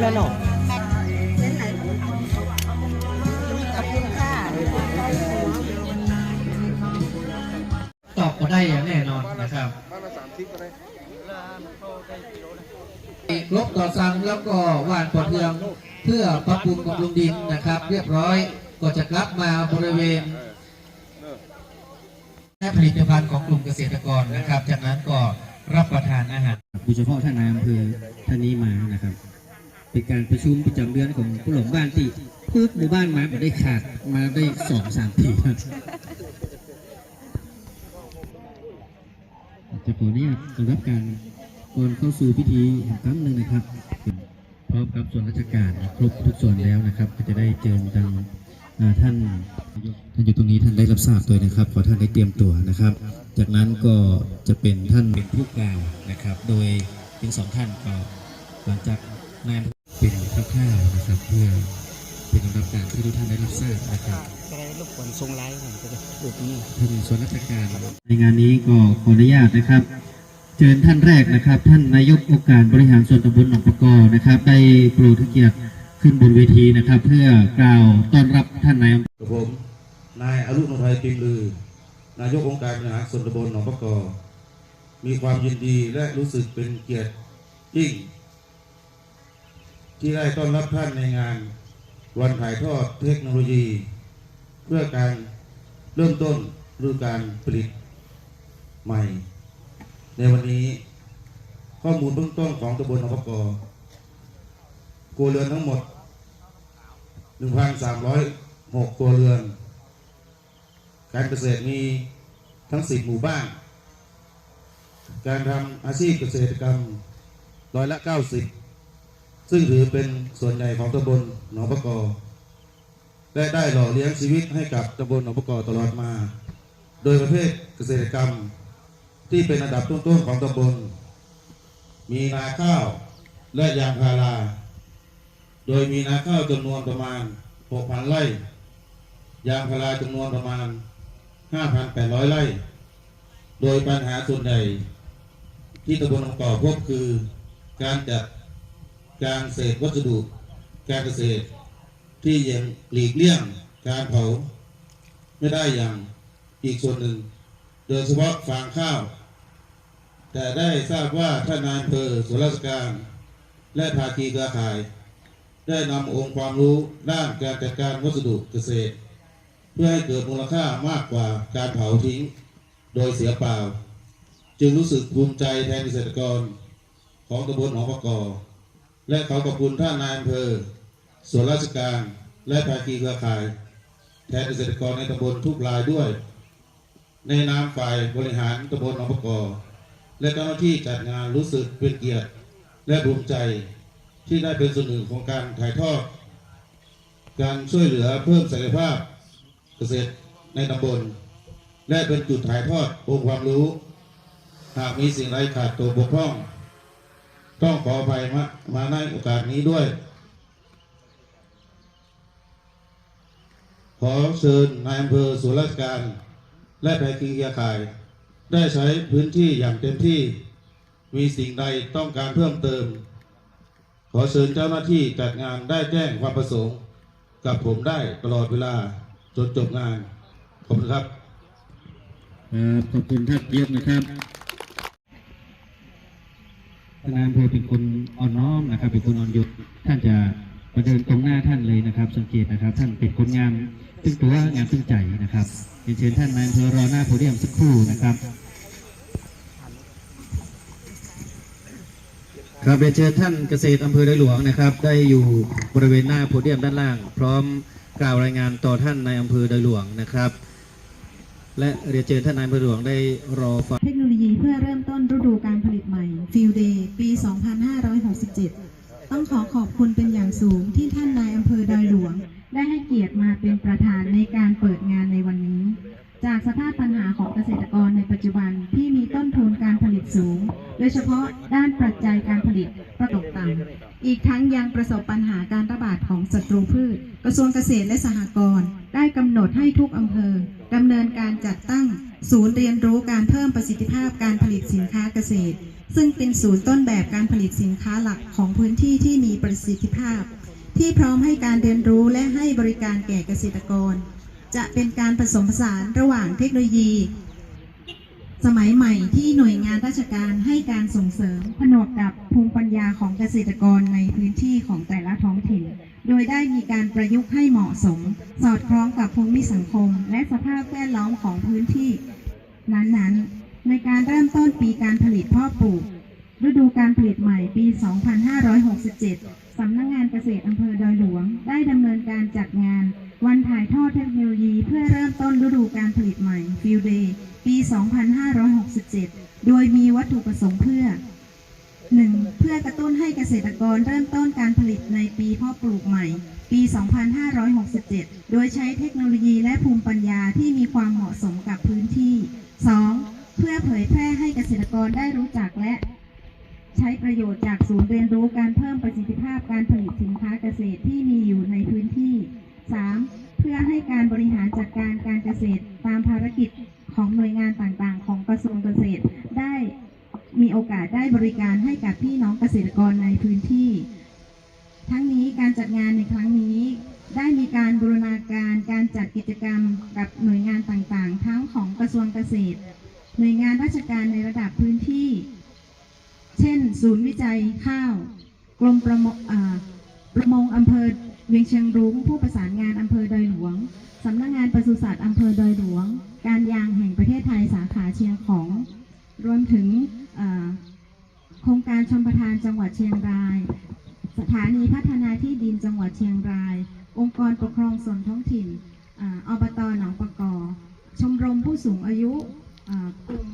แม็กเล่นไหนขอบคุณค่ะตอบก็ได้อย่างแน่นอนนะครับบ้านละสามทิศก็ได้ลบก่อสร้างแล้วก็หว่านปอเทือง เพื่อปรับปรุงบำรุงดินนะครับ เรียบร้อยก็จะกลับมาบริเวณเออและผลิตภัณฑ์ของกลุ่มเกษตรกรนะครับ จากนั้นก็รับประทานอาหารโดยเฉพาะท่านนายอำเภอท่านนี้มานะครับ เป็นการประชุมประจำเดือนของผู้หลงบ้านที่พืบหมู่บ้านมาไม่ได้ขาดมาได้สองสามทีครับจะขออนุญาตสำหรับการก่อนเข้าสู่พิธีอีกครั้งหนึ่งนะครับ พร้อมกับส่วนราชการครบทุกส่วนแล้วนะครับก็จะได้เจิญทางอ่าท่านท่านอยู่ตรงนี้ท่านได้รับทราบด้วยนะครับขอท่านได้เตรียมตัวนะครับ จากนั้นก็จะเป็นท่านเป็นผู้กล่าวนะครับ โดยทั้งสองท่านก็หลังจากนาย เป็นคร่าวๆนะครับ เพื่อเป็นลำดับการที่ทุกท่านได้รับทราบนะครับก็ได้รบกวนทรงไลฟ์ผมก็ได้รูปนี้ท่านส่วนราชการในงานนี้ก็ขออนุญาตนะครับ เชิญท่านแรกนะครับ ท่านนายกองค์การบริหารส่วนตำบลหนองประกอนะครับ ได้โปรดเกียรติขึ้นบนเวทีนะครับ เพื่อกล่าวต้อนรับท่านนายอำกับผมนายอรุณนภัยปิมลือนายกองค์การบริหารส่วนตำบลหนองประกอมีความยินดีและรู้สึกเป็นเกียรติยิ่ง ที่ได้ต้อนรับท่านในงาน วันถ่ายทอดเทคโนโลยี เพื่อการเริ่มต้นฤดูการผลิตใหม่ ในวันนี้ข้อมูลเบื้องต้นของตำบลหนองปรกอครัวเรือนทั้งหมด 1,306ครัวเรือน การเกษตรมีทั้ง 10 หมู่บ้าน การทำอาชีพเกษตรกรรมร้อยละ 90 ซึ่งถือเป็นส่วนใหญ่ของตำบลหนองประกอ และได้หล่อเลี้ยงชีวิตให้กับตำบลหนองประกอตลอดมา โดยประเภทเกษตรกรรมที่เป็นอันดับต้นๆของตำบล มีนาข้าวและยางพารา โดยมีนาข้าวจำนวนประมาณ 6,000 ไร่ ยางพาราจำนวนประมาณ 5,800 ไร่ โดยปัญหาส่วนใหญ่ที่ตำบลหนองก่อพบคือการจัด การเศษวัสดุ การเกษตร ที่ยังหลีกเลี่ยงการเผาไม่ได้อย่างอีกส่วนหนึ่ง โดยเฉพาะฟางข้าว แต่ได้ทราบว่าท่านนายอำเภอส่วนราชการ และภาคีเครือข่าย ได้นำองค์ความรู้ด้านการจัดการวัสดุเกษตร เพื่อให้เกิดมูลค่ามากกว่าการเผาทิ้ง โดยเสียเปล่า จึงรู้สึกภูมิใจแทนเกษตรกรของตำบลหนองประกอ และขอขอบคุณท่านนายอำเภอ ส่วนราชการ และภาคีเครือข่าย แทนเกษตรกรในตำบลทุกรายด้วย ในนามฝ่ายบริหารตำบลหนองปกและเจ้าหน้าที่จัดงานรู้สึกเป็นเกียรติ และภูมิใจที่ได้เป็นส่วนหนึ่งของการถ่ายทอด การช่วยเหลือเพิ่มศักยภาพเกษตรในตำบล และเป็นจุดถ่ายทอดองค์ความรู้ หากมีสิ่งใดขาดตัวบกพร่อง ต้องขออภัยมามาในโอกาสนี้ด้วย ขอเชิญนายอำเภอส่วนราชการ และภาคีเครือข่าย ได้ใช้พื้นที่อย่างเต็มที่ มีสิ่งใดต้องการเพิ่มเติม ขอเชิญเจ้าหน้าที่จัดงานได้แจ้งความประสงค์ กับผมได้ตลอดเวลาจนจบงาน ขอบคุณครับขอบคุณท่านนายกนะครับ ท่านนายอำเภอเป็นคนอ่อนน้อมนะครับ เป็นคนอ่อนโยนท่านจะมาเดินตรงหน้าท่านเลยนะครับ สังเกตนะครับ ท่านเป็นคนงามซึ่งตัวงามซึ่งใจนะครับเรียนเชิญท่านนายอำเภอรอหน้าโพเดียมสักครู่นะครับครับเรียนเชิญท่านเกษตรอำเภอได้หลวงนะครับ ได้อยู่บริเวณหน้าโพเดียมด้านล่าง พร้อมกล่าวรายงานต่อท่านในายอำเภอได้หลวงนะครับ และเรียนเชิญท่านนายอำเภอหลวงได้รอฟังเทคโนโลยีเพื่อเริ่มต้นฤดูการ 2567 ต้องขอขอบคุณเป็นอย่างสูงที่ท่านนายอำเภอดอยหลวง ได้ให้เกียรติมาเป็นประธานในการเปิดงานในวันนี้ จากสภาพปัญหาของเกษตรกรในปัจจุบันที่มีต้นทุนการผลิตสูงสูง โดยเฉพาะด้านปัจจัยการผลิตประตกต่ำอีกทั้งยังประสบปัญหาการระบาดของศัตรูพืช กระทรวงเกษตรและสหกรณ์ได้กำหนดให้ทุกอำเภอดำเนินการจัดตั้ง ศูนย์เรียนรู้การเพิ่มประสิทธิภาพการผลิตสินค้าเกษตร ซึ่งเป็นศูนย์ต้นแบบการผลิตสินค้าหลักของพื้นที่ที่มีประสิทธิภาพ ที่พร้อมให้การเรียนรู้และให้บริการแก่เกษตรกร จะเป็นการผสมผสานระหว่างเทคโนโลยี สมัยใหม่ที่หน่วยงานราชการให้การส่งเสริมผนวกกับภูมิปัญญาของเกษตรกรในพื้นที่ของแต่ละท้องถิ่น โดยได้มีการประยุกต์ให้เหมาะสม สอดคล้องกับภูมิสังคม และสภาพแวดล้อมของพื้นที่ นั้นๆ ในการเริ่มต้นปีการผลิตพ่อปลูก ฤดูการผลิตใหม่ปี 2567 สำนักงานเกษตรอำเภอดอยหลวง ได้ดำเนินการจัดงาน วันถ่ายทอดเทคโนโลยีเพื่อเริ่มต้นฤดูการผลิตใหม่ Field Day ปี 2567 โดยมีวัตถุประสงค์เพื่อ 1. เพื่อกระตุ้นให้เกษตรกรเริ่มต้นการผลิตในปีพาะปลูกใหม่ ปี 2567 โดยใช้เทคโนโลยีและภูมิปัญญาที่มีความเหมาะสมกับพื้นที่ 2. เพื่อเผยแพร่ให้เกษตรกรได้รู้จักและ ใช้ประโยชน์จากศูนย์เรียนรู้การเพิ่มประสิทธิภาพการผลิตสินค้าเกษตรที่มีอยู่ในพื้นที่ 3. เพื่อให้การบริหารจัดการการเกษตรตามภารกิจของหน่วยงานต่างๆ ของกระทรวงเกษตรได้มีโอกาสได้บริการให้กับพี่น้องเกษตรกรในพื้นที่ ทั้งนี้การจัดงานในครั้งนี้ ได้มีการบูรณาการการจัดกิจกรรมกับหน่วยงานต่างๆ ทั้งของกระทรวงเกษตร หน่วยงานราชการในระดับพื้นที่ เช่น ศูนย์วิจัยข้าว กรมประมงอ่าประมงอำเภอเวียงเชียงรุ้ง ผู้ประสานงานอำเภอดอยหลวงสำนักงานปศุสัตว์อำเภอดอยหลวง การยางแห่งประเทศไทยสาขาเชียงของ รวมถึงโครงการชมประทานจังหวัดเชียงราย สถานีพัฒนาที่ดินจังหวัดเชียงราย องค์กรปกครองส่วนท้องถิ่นออบตหนองประกอ ชมรมผู้สูงอายุ กลุ่ม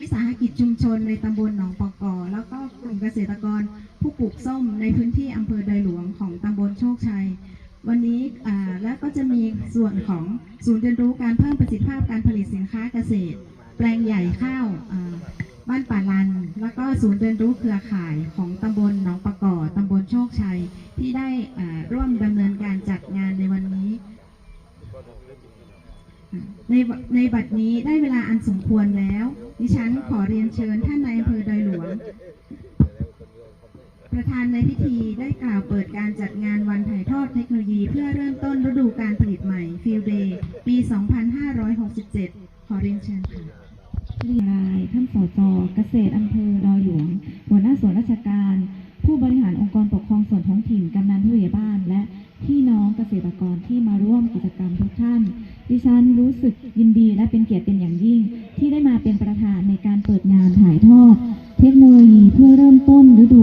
วิสาหกิจชุมชนในตำบลหนองปอกอแล้วก็กลุ่มเกษตรกรผู้ปลูกส้มในพื้นที่อำเภอดอยหลวงของตำบลโชคชัย วันนี้และก็จะมีส่วนของศูนย์เรียนรู้การเพิ่มประสิทธิภาพการผลิตสินค้าเกษตร แปลงใหญ่ข้าวบ้านป่าลัน แล้วก็ศูนย์เรียนรู้เครือข่ายของตำบลหนองปะกอตำบลโชคชัย ที่ได้ร่วมดำเนินการจัดงานในวันนี้ ในในบัดนี้ได้เวลาอันสมควรแล้ว ดิฉันขอเรียนเชิญท่านนายอำเภอดอยหลวง ประธานในพิธีได้กล่าวเปิดการจัดงานวันถ่ายทอดเทคโนโลยีเพื่อเริ่มต้นฤดูการผลิตใหม่ Field Day ปี 2567 ขอเรียนเชิญค่ะเรียนายท่านสจเกษตรอำเภอดอยหลวง หัวหน้าส่วนราชการ ผู้บริหารองค์กรปกครองส่วนท้องถิ่นกำนันผู้ใหญ่บ้าน และพี่น้องเกษตรกรที่มาร่วมกิจกรรมทุกท่าน ดิฉันรู้สึกยินดีและเป็นเกียรติเป็นอย่างยิ่ง ที่ได้มาเป็นประธานในการเปิดงานถ่ายทอด เทคโนโลยีเพื่อเริ่มต้นฤดู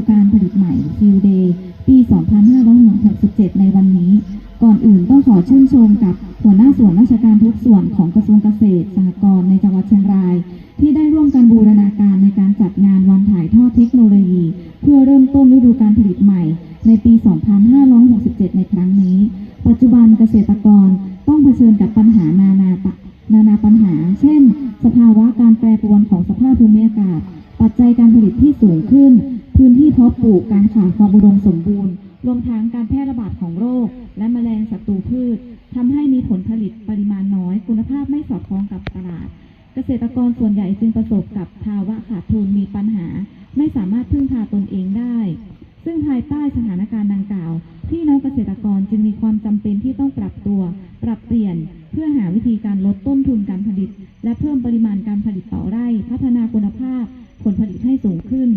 เพิ่มปริมาณการผลิตต่อไร่ พัฒนาคุณภาพผลผลิตให้สูงขึ้น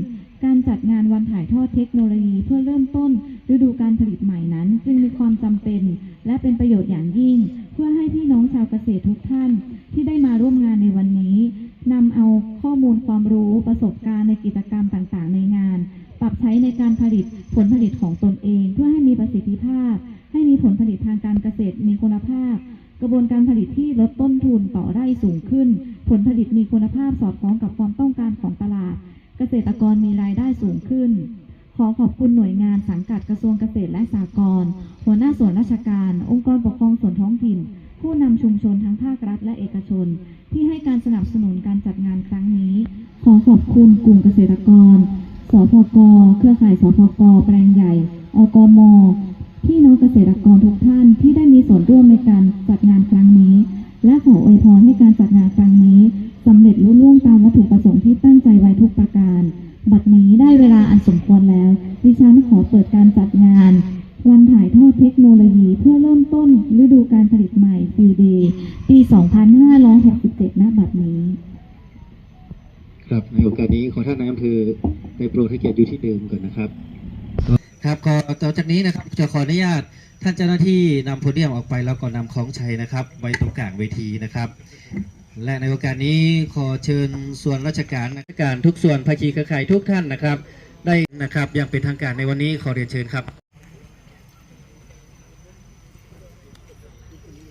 ครับต่อจากนี้นะครับจะขออนุญาตท่านเจ้าหน้าที่นำโพเดียมออกไปแล้วก็นำของใช้นะครับไว้ตรงกลางเวทีนะครับ และในโอกาสนี้ขอเชิญส่วนราชการราชการทุกส่วนภาคีเครือข่ายทุกท่านนะครับ ได้นะครับอย่างเป็นทางการในวันนี้ขอเรียนเชิญครับ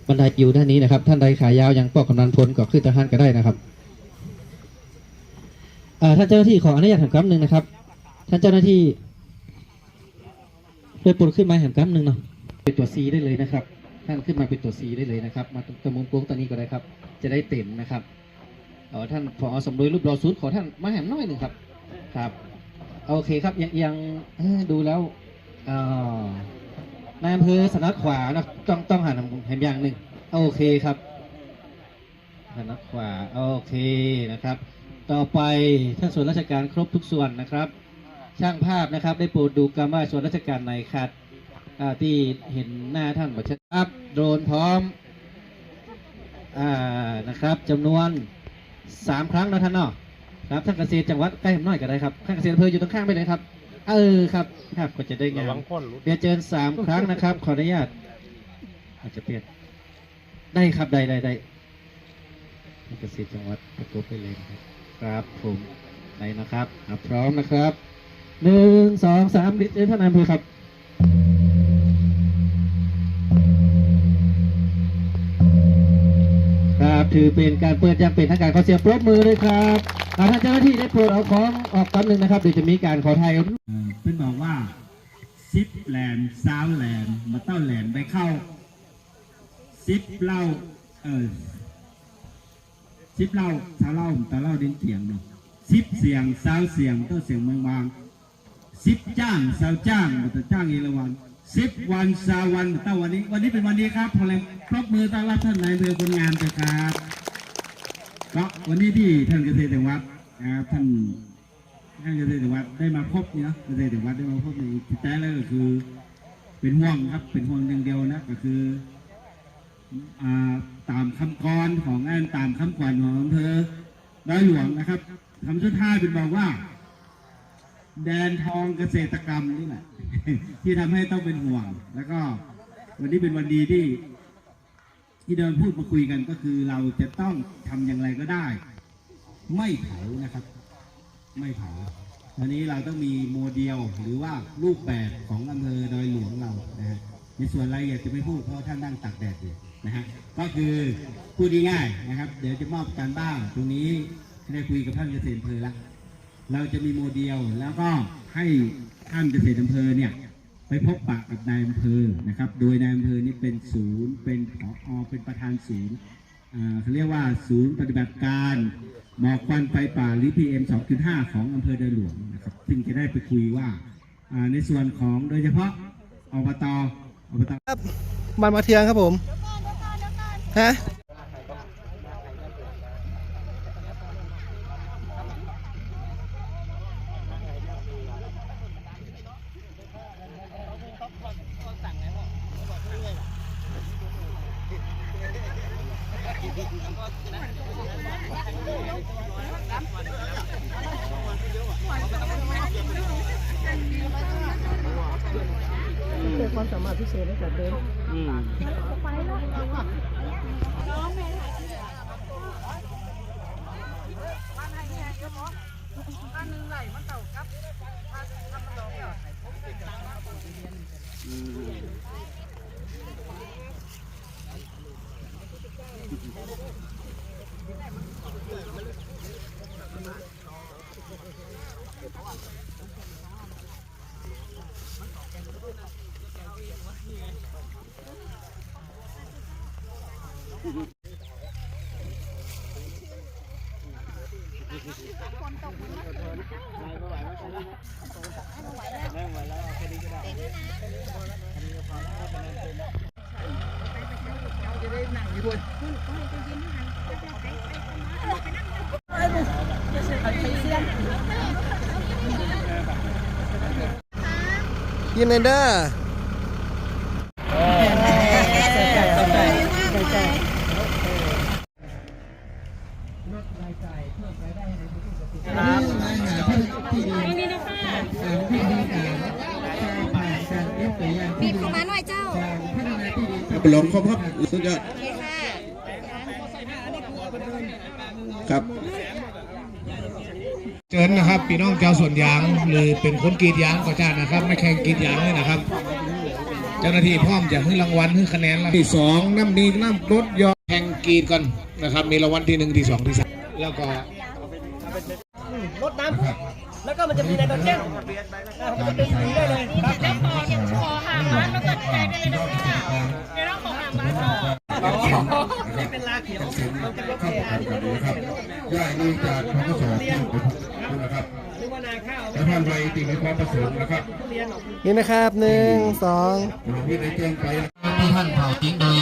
บันไดอยู่ด้านนี้นะครับ ท่านใดขายาวยังปอกกำนันพลก็ขึ้นทหารก็ได้นะครับท่านเจ้าหน้าที่ขออนุญาตถามคำหนึ่งนะครับ ท่านเจ้าหน้าที่ ช่วยปลดขึ้นมาแหมกำหนึ่งเนาะเป็นตัว C ได้เลยนะครับท่านขึ้นมาเป็นตัว C ได้เลยนะครับ มาตรงตรงมุมโค้งตรงนี้ก็ได้ครับ จะได้เต็มนะครับเออท่านผอสมรวยรูปรอซูดขอท่านมาแหมน้อยหนึ่งครับครับโอเคครับยังยังดูแล้วอ่อนายอำเภอสนัดขวานะต้องต้องหันแหมอย่างหนึ่งโอเคครับสนัดขวาโอเคนะครับ ต่อไปท่านส่วนราชการครบทุกส่วนนะครับ ช่างภาพนะครับได้โปรดดูกันว่าส่วนราชการไหนขาดอ่าที่เห็นหน้าท่านบัชัดครับโดรนพร้อมอ่านะครับจำนวนสามครั้งนะท่านเนาะครับท่านเกษตรจังหวัดใกล้ผมหน่อยก็ได้ครับท่านเกษตรอำเภออยู่ตรงข้างไปเลยครับ เออครับครับก็จะได้งานเรียนเชิญสามครั้งนะครับ ขออนุญาตอาจจะเปลี่ยนได้ครับได้ได้ได้ท่านเกษตรจังหวัดประกบไปเลยนะครับ ครับผมได้นะครับอะพร้อมนะครับ หนึ่งสองสามดิเจนท่านนายอำเภอครับครับถือเป็นการเปิดอย่างเป็นทางการขอเสียงปรบมือเลยครับท่านเจ้าหน้าที่ได้โปรดเอาของออกแป๊บหนึ่งนะครับเดี๋ยวจะมีการขอถ่ายรูปเพื่อนบอกว่าซิปแลนด์ซาวแลนด์มาเต้าแลนด์ไปเข้าซิปเล่าเออซิปเล่าซาวเล่าตาเล่าดินเสียงเนาะซิปเสียงซาวเสียงเต้นเสียงเมืองบาง ซิปจ้างซาวจ้างมาตจ้างเอราวันซิปวันซาววันมาเต้าวันนี้ วันนี้เป็นวันนี้ครับพอแรงปรบมือต้อนรับท่านนายอำเภอคนงานเลยครับก็วันนี้ที่ท่านเกษตรจังหวัดนะครับท่านท่านเกษตรวัดได้มาพบนี่เนาะเกษตรวัดได้มาพบในที่แท้แล้วก็คือ เป็นห่วงครับ เป็นห่วงอย่างเดียวนะก็คืออ่าตามคำกรของอันตามคำขวัญของอำเภอดอยหลวงนะครับคำสุดท้ายเป็นบอกว่า แดนทองเกษตรกรรมนี่แหละที่ทำให้ต้องเป็นห่วง แล้วก็วันนี้เป็นวันดีที่ ที่เดินพูดมาคุยกันก็คือเราจะต้องทำอย่างไรก็ได้ ไม่เผานะครับ ไม่เผาตอนนี้เราต้องมีโมเดลหรือว่ารูปแบบของอำเภอดอยหลวงเรานะฮะในส่วนรายละเอียดจะไม่พูดเพราะท่านนั่งตากแดดอยู่นะฮะก็คือพูดง่ายๆนะครับ เดี๋ยวจะมอบการบ้านตรงนี้ได้คุยกับท่านเกษตรอำเภอละ เราจะมีโมเดลแล้วก็ให้ท่านเกษตรอำเภอเนี่ยไปพบปะกับนายอำเภอนะครับ โดยนายอำเภอนี่เป็นศูนย์เป็นผอเป็นประธานศูนย์เขาเรียกว่าศูนย์ปฏิบัติการหมอกควันไฟป่าหรือ PM 2.5 ของอำเภอเดยหลวงนะครับซึ่งจะได้ไปคุยว่าในส่วนของโดยเฉพาะอบตอบตมันมาเทียงครับผมฮะ ยินดีเด้อบีบเข้ามาหน่อยเจ้า ไปลองครบครับสุดยอดครับ เชิญนะครับพี่น้องชาวสวนยางหรือเป็นคนกรีดยางก็จ้านะครับ ไม่แข่งกรีดยางเลยนะครับ เจ้าหน้าที่พร้อมจะให้รางวัลให้คะแนนละที่สองน้ำดีน้ำรถยอแข่งกรีดกันนะครับ มีรางวัลที่หนึ่งที่สองที่สามแล้วก็รดน้ำปุ๊บแล้วก็มันจะมีไนโตรเจนอ่ามันจะเป็นสีได้เลยครับย่อยนี่จากทกศนะครับหรือว่านาข้าวและท่านใดติดในความประสงค์นะครับ นี่นะครับหนึ่งสองที่ได้แจ้งไปที่ท่านเผาทิ้งโดย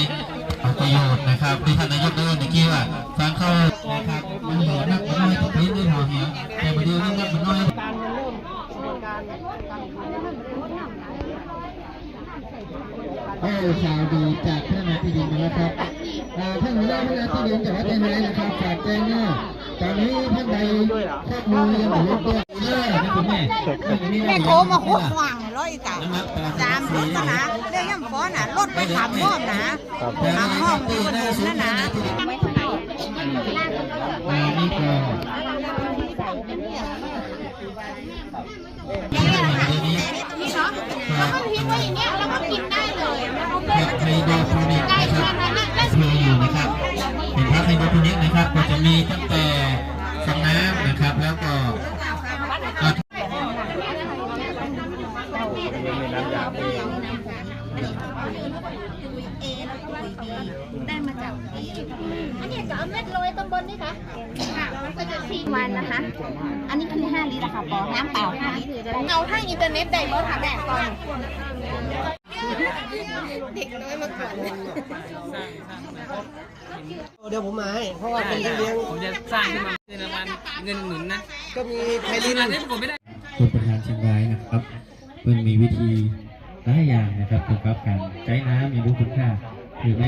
ประโยชน์นะครับที่ท่านนายกได้เมื่อกี้ว่าการเข้านะครับมันเหลือนักมันน้อยทุกทีที่เผาเหี้ยแต่ประเดี๋ยวนี้นักมันน้อยการเริ่มกระบวนการการโอ้ข่าวดีจากท่านนายที่ดินนะครับอ่าท่านหัวหน้าท่านนายที่ดินจากวัดใจไม้นะครับฝากแจ้งว่า ตอนนี้ท่านใดครอมือยังไม่รู้ตัวเออนี่คุณแม่แม่โทรมาคุกหวังร้อยจ้ะจามรถนะนะเรื่องย่ำฟ้อนนะรถไปถามห้อมนะถามห้อมอยู่บนถนนนั่นนะอ่านี่ก็นี่เนาะแล้วก็ทิ้งไว้อย่างเงี้ยแล้วก็กินได้เลยไฮโดรโปนิก เป็นผักไฮโดรโปนิกนะครับ ก็จะมีตั้งแต่ฟองน้ำนะครับ แล้วก็อ่าได้มาจากอันนี้ก็เอาเม็ดโรยตำบลนี่ค่ะค่ะมันก็จะสี่วันนะคะ อันนี้คือ5ลิตรค่ะปอน้ำเปล่า5ลิตรเงาทางอินเทอร์เน็ตได้บ่ค่ะแม่ก่อนเด็กน้อยมาก่อน เดี๋ยวผมมาให้เพราะว่าเป็นเลี้ยงผมจะสร้างขึ้นมาเป็นรางวัลเงินหนุนนะก็มีไพลินอันนี้ผมไม่ได้คุณประธานเชียงรายนะครับเพิ่นมีวิธีหลายอย่างนะครับเกี่ยวกับการใช้น้ำอย่างรู้คุณค่าหรือไม่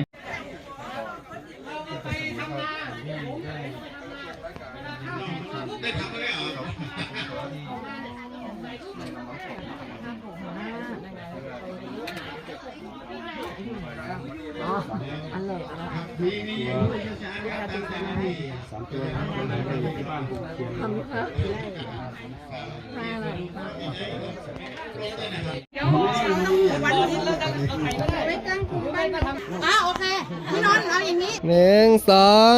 วันนี้เราจะไม่ตั้งกลุ่มบ้านมาทำอ่าโอเคพี่นนท์เอาอย่างนี้หนึ่งสอง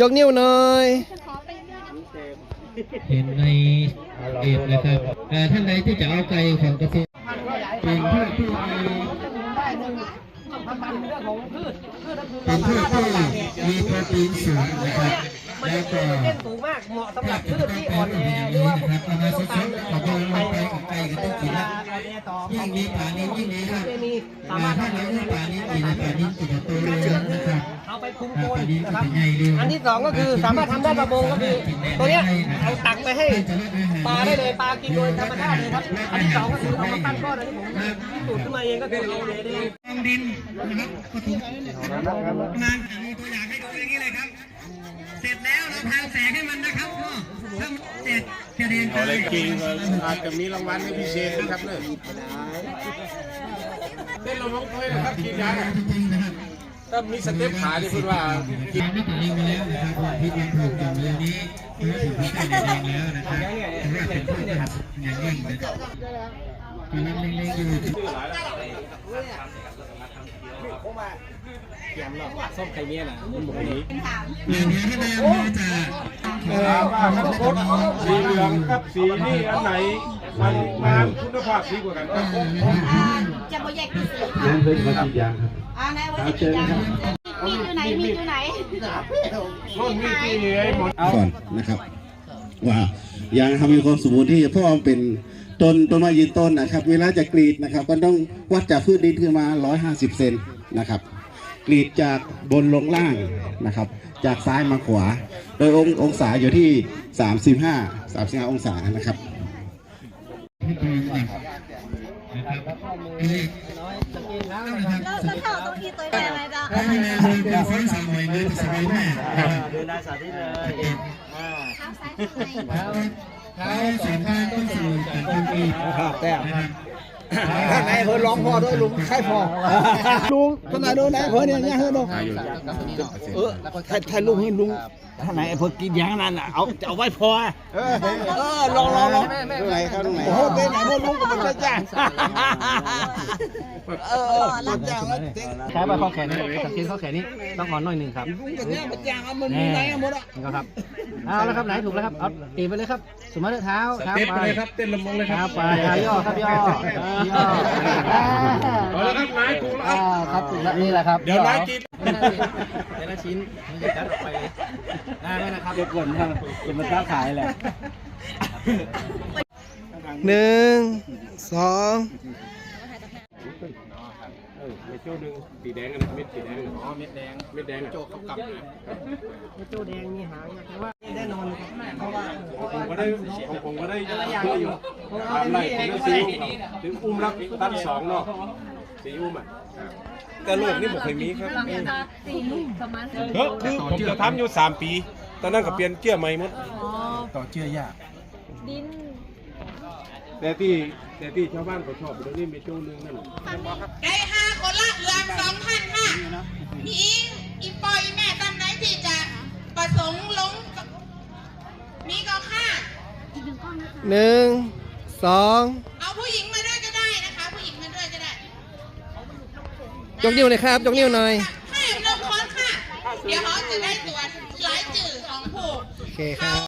ยกนิ้วหน่อยเห็นในเอ็ดนะครับเอ่ท่านใดที่จะเอาไก่ของเกษตรเป็นพืชที่มี มันเป็นเรื่องของพืช พืชก็คือ เป็นพืชที่มีโปรตีนสูงนะครับมันแล้วจะก็เล่นสูงมากเหมาะสำหถ้ารับเป็นพืชต้นที่ไม้อ่อนรูปแออย่างหรือนี้ว่านะครับเอามาสดๆกับโยนลงไป กับไก่ก็ต้องกินละอ่อนแอต่อยิ่งมีป่านี้ยิ่งดีครับเคมีสาอ่ามารถถ้าเราเลี้ยงป่านี้กินป่านี้กินจะโตเร็วนะครับเอาไปคุมอ่าโคนป่านี้นะก็ครับจะใหญ่เร็วอันที่สองก็คือสามารถทำได้ประมงก็คือตัวเนี้ยเอาตักไปให้ปลาได้เลยปลากินโดยธรรมชาติเลยครับอันที่สองก็คือเอามาปั้นก้อนอันนี้ผมสูตรขึ้นมาเองก็คือเอาเลยได้ดินนะครับก็ถูกนานมีตัวอย่างให้ดูอย่างนี้เลยครับ เสร็จแล้วเราทางแสงให้มันนะครับพ่อถ้ามัน เสร็จจะเรียนอะไรจริงอาจจะมีรางวัลให้พิเศษนะครับเนี่ยเต้นเราลงถ้วยนะครับกินยาถ้ามีสเต็ปขาที่พูดว่ากินไม่ถึงเองแล้วนะครับที่มันถูกอย่างเรื่องนี้ถือถือพิการเองแล้วนะครับถือว่าเป็นผู้หัดอย่างยิ่งนะครับกำลังเล็งๆอยู่ ส้มไข่เมียน่ะมันบอกนี้เดี๋ยวให้นายอำเภอจะสีเหลืองกับสีนี่อันไหนมันมาคุณภาพดีกว่ากันครับจะโปรเจกต์สีเรื่องเป็นวัตถุยางครับอ่าในวันที่จะมีอยู่ไหนมีอยู่ไหนก่อนนะครับว่ายางทำมีความสมบูรณ์ที่เพราะว่ามันเป็นต้นต้นไม้ยืนต้นนะครับ เวลาจะกรีดนะครับ ก็ต้องวัดจากพื้นดินขึ้นมา 150 เซนนะครับ กรีดจากบนลงล่างนะครับ จากซ้ายมาขวา โดยองศองศาอยู่ที่ 35 35องศานะครับแล้วเท่าต้องที่ตัวใหญ่ไหมจ๊ะถ้าไม่นานเดินเป็นฟ้อนสามหน่วยเดินสายมากครับเดินได้สาธิตเลยข้างซ้ายข้างในเท้าสองข้างต้องเสมอกันเป็นปีครับแต้นะครับ ข้างในเพิ่นร้องพ่อด้วยลุงใครพ่อลุงขนาดโดนไหนเพิ่นเนี่ยเนี่ยเพิ่นเออถ่ายถ่ายรูปให้ลุงข้างในเพิ่นกินอย่างนั้นน่ะเอาเอาไว้พอเออเออลองลองลองตรงไหนครับตรงไหนโอ้โหเป็นไหนเพิ่นลุงก็มันจะจ้างเออเออรับจ้างแล้วใช้ใบข้อแขนนี่สังเกตข้อแขนนี้ต้องอ่อนหน่อยหนึ่งครับลุงก็เนี่ยมันจ้างเอามันมีไหนหมดอะนี่ก็ครับ เอาแล้วครับไหนถูกแล้วครับเอาตีไปเลยครับ สมมติเท้าเท้าเต้นไปไปเลยครับเต้นลำวงเลยคเท้ารับไปเอาย่อครับย่อย่อเอาแล้วครับนายถูกแล้วคอ่ารับครับถูกแล้วนี่แหละครับเดี๋ยวนายกินแต่ละชิ้นมันจะกัดออกไปเลยได้ไหมนะครับเด็กคนครับเป็นมาค้าขายแหละ หนึ่งสอง เม็ดโจ้หนึ่งสีแดงกันนะเม็ดสีแดงอ๋อเม็ดแดงเม็ดแดงโจ้เขากลับนะไม่โจ้แดงนี่หางแต่ว่าแน่นอนครับเพราะว่าเพราะผมว่าก็ได้ของผมก็ได้เยอะอยู่ตามไล่ผมได้ซีถึงอุ้มรักตั้งสองเนาะสีอุ้มอะแต่โลกนี่ผมเคยมีครับสี่ลูกประมาณเฮ้ยคือผมจะทำอยู่3ปี ตอนนั้นก็เปลี่ยนเกียร์ใหม่หมดต่อเกียร์ยากดิน แต่ที่แต่ที่ชาวบ้านเขาชอบเดี๋ยวนี้มีโจ้หนึงนั่นได้ห้าคนละเหลือสองพันค่ะมีอิงอีปอยอีแม่ตามไหนที่จะประสงค์ลงกับมีก็ค่ะหนึ่งสองเอาผู้หญิงมาด้วยก็ได้นะคะ ผู้หญิงมาด้วยก็ได้ยกนิ้วหน่อยครับยกนิ้วหน่อยให้ลงคนค่ะ เดี๋ยวเขาจะได้ตัวหลายจื่อของผู้โอเคครับ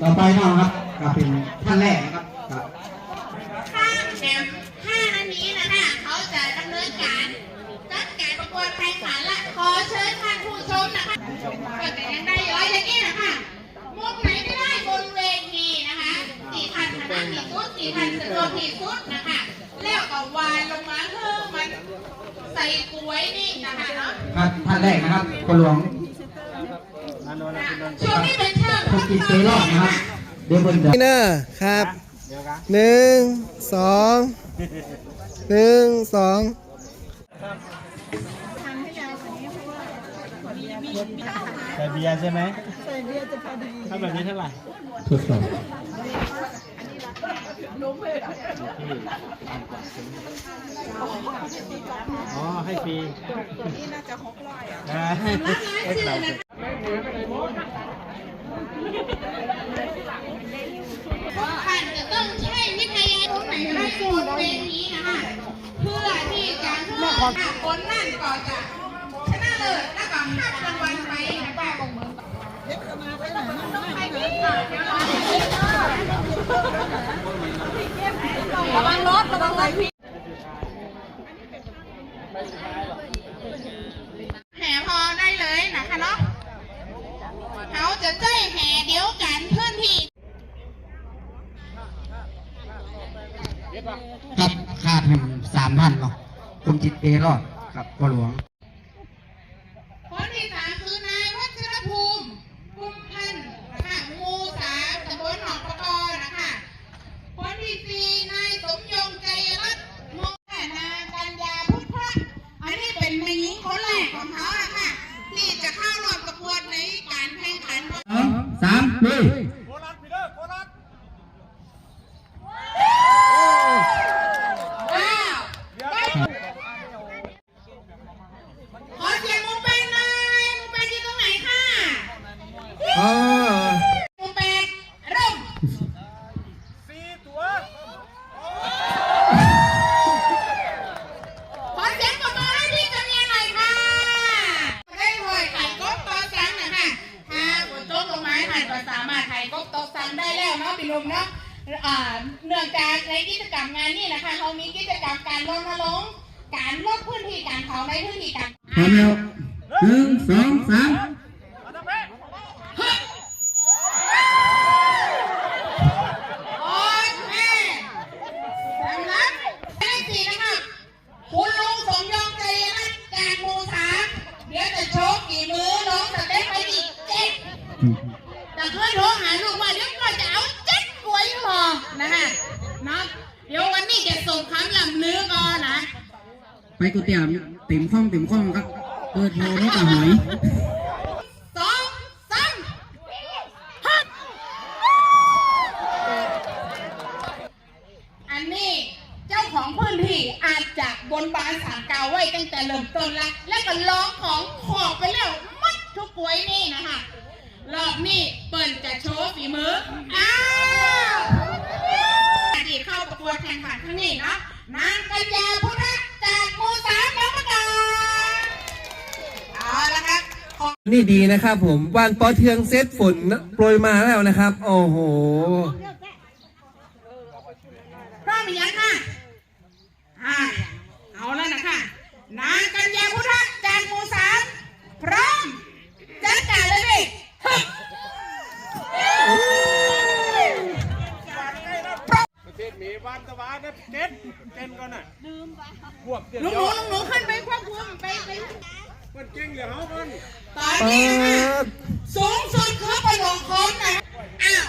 ต่อไปนะครับก็เป็นท่านแรกนะครับข้างแถมห้านาทีนะคะเขาจะดำเนินการจัดการประกวดแข่งขันละขอเชิญท่านผู้ชมนะคะเปิดแต่ยังได้ย้อยอย่างนี้นะคะมุมไหนก็ได้บนเวทีนะคะสี่พันคณะสี่ชุดสี่พันสะดวกสี่ชุดนะคะแล้วก็วานลงมาเพื่อมันใส่กล้วยนี่นะคะเนาะท่านแรกนะครับคนหลวง ช่วงนี้เป็น เชิงคุณกิตเตรอดนะครับ เดี๋ยวคนจะนี่นะครับหนึ่งสองหนึ่งสองใส่เบียร์ใช่ไหมใส่เบียร์จะพอดีถ้าแบบนี้เท่าไหร่ทดสอบอ๋อ ให้ฟรีตัวนี้น่าจะหกร้อยอะ ท่านจะต้องใช้วิทยาทุกไหนก็ได้บนเวทีนะคะ เพื่อที่จะเพื่อคนนั่นก็จะชนะเลิศแล้วก็รับรางวัลไปนะคะระวังรถระวังรถพี่แห่พอได้เลยนะคะเนาะเขา จะใจแห่เดียวกันเพื่อนที่ครับค่าทุนสามพันเนาะคุณจิตเอรอดครับพ่อหลวง คนที่สามคือนายวัชรภูมิพุ่มพันธ์นะคะหมู่สามตำบลหนองประกอนะคะ คนที่สี่นายสมยงใจรัตน์มงคลนากัญญาพุทธะอันนี้เป็นแม่หญิงคนแรกของเขาอะค่ะ ที่จะเข้ารอบประกวดในการแข่งขัน ส กุเตี๋ยมเต็มข้องเต็มข้องครับ เปิดโมรถกับหอย นี่ดีนะครับผมวันปอเทืองเซตฝนโปรยมาแล้วนะครับ โอ้โหพร้อมหรืยังค่ะเอาแล้วนะค่ะนางกัญญาพุทธจางมูสามพร้อมจัดการเลยดิเก็บนเต้นก่อนน่ะลืมไปลุงหนูลุงหนูขึ้นไปควบคุมไปไป มันเก่งเหลือเขาคนตอนนี้นะสูงสุดคือปรลโยคของนะอ้าว